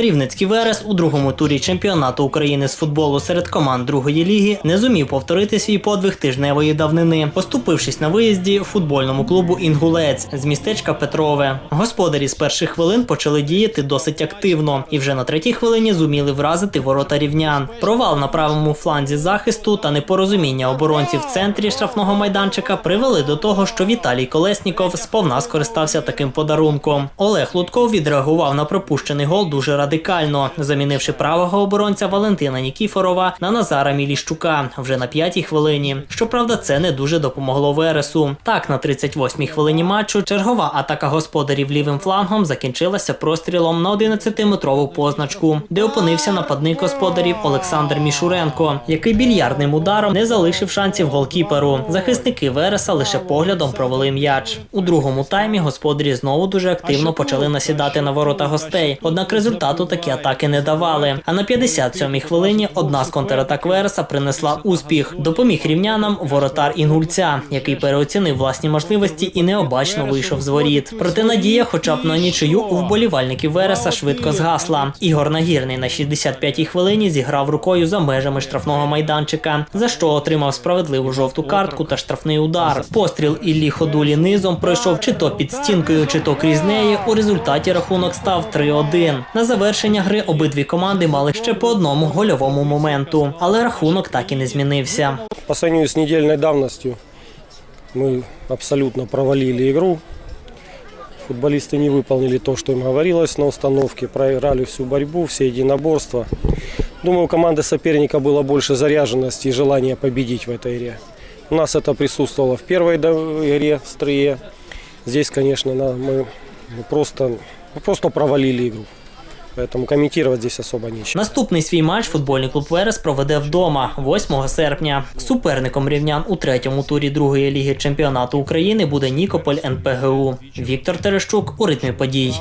Рівненський Верес у другому турі чемпіонату України з футболу серед команд другої ліги не зумів повторити свій подвиг тижневої давнини, поступившись на виїзді футбольному клубу Інгулець з містечка Петрове. Господарі з перших хвилин почали діяти досить активно і вже на третій хвилині зуміли вразити ворота рівнян. Провал на правому фланзі захисту та непорозуміння оборонців в центрі штрафного майданчика привели до того, що Віталій Колесніков сповна скористався таким подарунком. Олег Лутков відреагував на пропущений гол дуже радикально, замінивши правого оборонця Валентина Нікіфорова на Назара Міліщука вже на п'ятій хвилині. Щоправда, це не дуже допомогло Вересу. Так, на 38-й хвилині матчу чергова атака господарів лівим флангом закінчилася прострілом на 11-метрову позначку, де опинився нападник господарів Олександр Мішуренко, який більярдним ударом не залишив шансів голкіперу. Захисники Вереса лише поглядом провели м'яч. У другому таймі господарі знову дуже активно почали насідати на ворота гостей. Однак результату такі атаки не давали. А на 57-й хвилині одна з контратак Вереса принесла успіх. Допоміг рівнянам воротар Інгульця, який переоцінив власні можливості і необачно вийшов з воріт. Проте надія, хоча б на нічию, у вболівальників Вереса швидко згасла. Ігор Нагірний на 65-й хвилині зіграв рукою за межами штрафного майданчика, за що отримав справедливу жовту картку та штрафний удар. Постріл Іллі Ходулі низом пройшов чи то під стінкою, чи то крізь неї. У результаті рахунок став 3-1. На завершення гри обидві команди мали ще по одному гольовому моменту, але рахунок так і не змінився. По сравнению с недельной давностью мы абсолютно провалили игру. Футболисты не выполнили то, что им говорилось на установке, проиграли всю борьбу, все единоборства. Думаю, у команды соперника было больше заряженности и желания победить в этой игре. У нас это присутствовало в первой да- игре в стрие. Здесь, конечно, на- мы мы просто, мы просто провалили игру. Поэтому комментировать здесь особо нечего. Наступний свій матч футбольний клуб Верес проведе вдома 8 серпня. Суперником рівнян у третьому турі другої ліги чемпіонату України буде Нікополь НПГУ. Віктор Терещук у ритмі подій.